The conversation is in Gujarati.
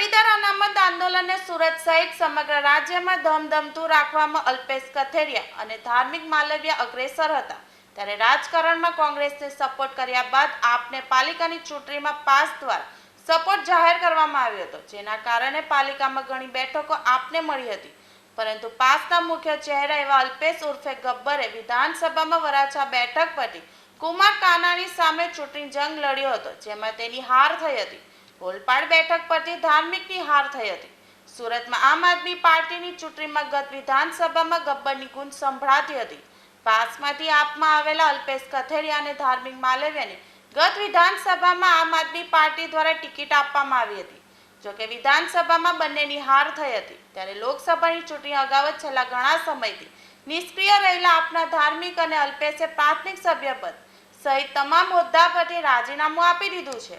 પાટીદાર અનામત આંદોલનને સુરત સહિત સમગ્ર રાજ્યમાં ધમધમતું રાખવામાં અલ્પેશ કથેરિયા અને ધાર્મિક માલવ્ય અગ્રેસર હતા. ત્યારે રાજકારણમાં કોંગ્રેસને સપોર્ટ કર્યા બાદ આપને પાલિકાની ચૂંટણીમાં પાસ દ્વારા સપોર્ટ જાહેર કરવામાં આવ્યો હતો, જેના કારણે પાલિકામાં ઘણી બેઠકો આપને મળી હતી. પરંતુ પાસના મુખ્ય ચહેરા એવા અલ્પેશ ઉર્ફે ગબ્બરે વિધાનસભામાં વરાછા બેઠક પરથી કુમાર કાનાણી સામે ચૂંટણી જંગ લડ્યો હતો, જેમાં તેની હાર થઈ હતી. ઓલપાડ બેઠક પરથી ધાર્મિકની હાર થઈ હતી. સુરતમાં આમ આદમી પાર્ટીની ચૂંટણીમાં ગત વિધાનસભામાં ગબ્બરની ગુંજ સંભળાતી હતી. પાસમાંથી આપમાં આવેલા અલ્પેશ કથેરિયા અને ધાર્મિક માલવ્યને ગત વિધાનસભામાં આમ આદમી પાર્ટી દ્વારા ટિકિટ આપવામાં આવી હતી. જોકે વિધાનસભામાં બંનેની હાર થઈ હતી. ત્યારે લોકસભાની ચૂંટણી અગાઉ છેલ્લા ઘણા સમયથી નિષ્ક્રિય રહેલા આપના ધાર્મિક અને અલ્પેશે પ્રાથમિક સભ્યપદ સહિત તમામ હોદ્દા પરથી રાજીનામું આપી દીધું છે.